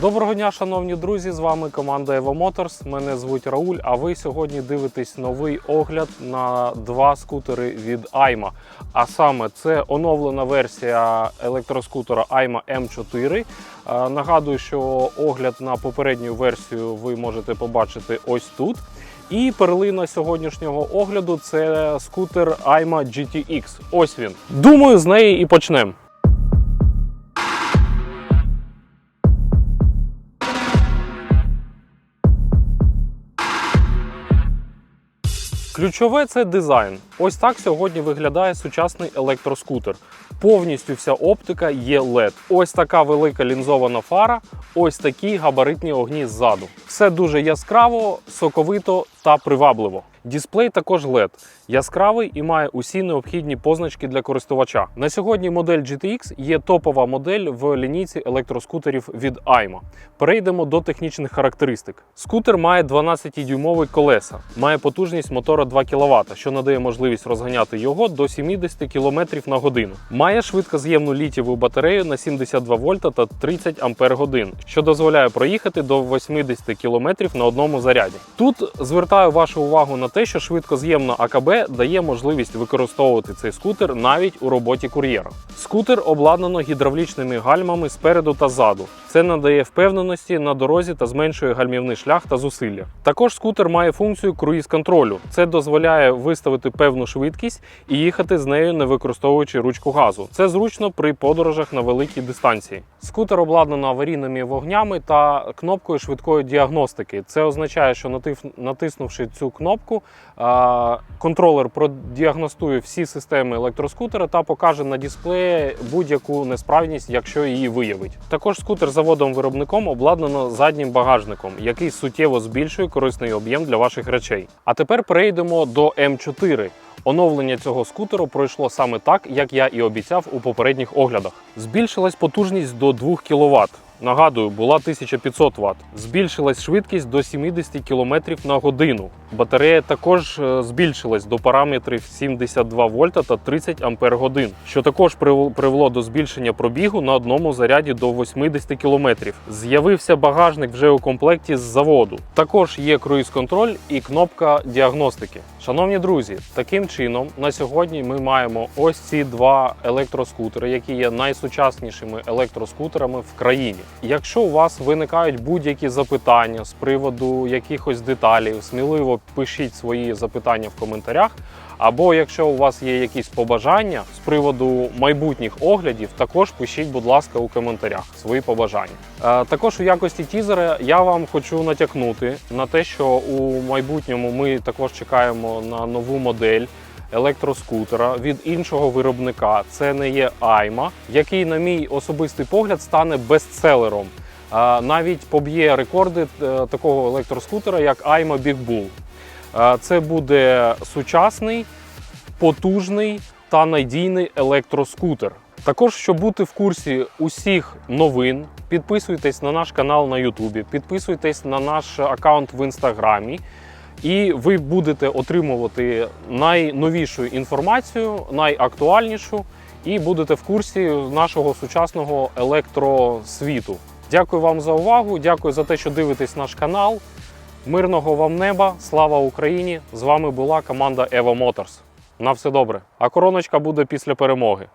Доброго дня, шановні друзі! З вами команда Evo Motors. Мене звуть Рауль. А ви сьогодні дивитесь новий огляд на два скутери від Ayma. А саме це оновлена версія електроскутера Ayma M4. Е, Нагадую, що огляд на попередню версію ви можете побачити ось тут. І перлина сьогоднішнього огляду це скутер Ayma GTX. Ось він. Думаю, з неї і почнемо. Ключове це дизайн. Ось так сьогодні виглядає сучасний електроскутер. Повністю вся оптика є LED. Ось така велика лінзована фара, ось такі габаритні огні ззаду. Все дуже яскраво, соковито та привабливо. Дисплей також LED, яскравий і має усі необхідні позначки для користувача. На сьогодні модель GTX є топова модель в лінійці електроскутерів від Ayma. Перейдемо до технічних характеристик. Скутер має 12-дюймові колеса, має потужність мотора 2 кВт, що надає можливість розганяти його до 70 км на годину. Має швидкоз'ємну літієву батарею на 72 вольта та 30 ампер що дозволяє проїхати до 80 км на одному заряді. Тут звертаю вашу увагу на те, що швидкоз'ємно АКБ дає можливість використовувати цей скутер навіть у роботі кур'єра. Скутер обладнано гідравлічними гальмами спереду та ззаду. Це надає впевненості на дорозі та зменшує гальмівний шлях та зусилля. Також скутер має функцію круїз-контролю. Це дозволяє виставити певну швидкість і їхати з нею, не використовуючи ручку газу. Це зручно при подорожах на великій дистанції. Скутер обладнано аварійними вогнями та кнопкою швидкої діагностики. Це означає, що натиснувши цю кнопку, контролер продіагностує всі системи електроскутера та покаже на дисплеї будь-яку несправність, якщо її виявить. Також скутер заводом-виробником обладнано заднім багажником, який суттєво збільшує корисний об'єм для ваших речей. А тепер перейдемо до М4. Оновлення цього скутеру пройшло саме так, як я і обіцяв у попередніх оглядах. Збільшилась потужність до 2 кВт. Нагадую, була 1500 Вт. Збільшилась швидкість до 70 км на годину. Батарея також е, збільшилась до параметрів 72 вольта та 30 ампер годин, що також прив- привело до збільшення пробігу на одному заряді до 80 км. З'явився багажник вже у комплекті з заводу. Також є круїз-контроль і кнопка діагностики. Шановні друзі, таким чином на сьогодні ми маємо ось ці два електроскутери, які є найсучаснішими електроскутерами в країні. Якщо у вас виникають будь-які запитання з приводу якихось деталей, сміливо пишіть свої запитання в коментарях. Або якщо у вас є якісь побажання з приводу майбутніх оглядів, також пишіть, будь ласка, у коментарях свої побажання. Е, також у якості тізера я вам хочу натякнути на те, що у майбутньому ми також чекаємо на нову модель електроскутера від іншого виробника. Це не є Ayma, який, на мій особистий погляд, стане бестселером. Навіть поб'є рекорди е, такого електроскутера, як Ayma Big Bull. Це буде сучасний, потужний та надійний електроскутер. Також, щоб бути в курсі усіх новин, підписуйтесь на наш канал на Ютубі, підписуйтесь на наш аккаунт в інстаграмі, і ви будете отримувати найновішу інформацію, найактуальнішу, і будете в курсі нашого сучасного електросвіту. Дякую вам за увагу. Дякую за те, що дивитесь наш канал. Мирного вам неба, слава Україні! З вами була команда Evo Motors. На все добре. А короночка буде після перемоги.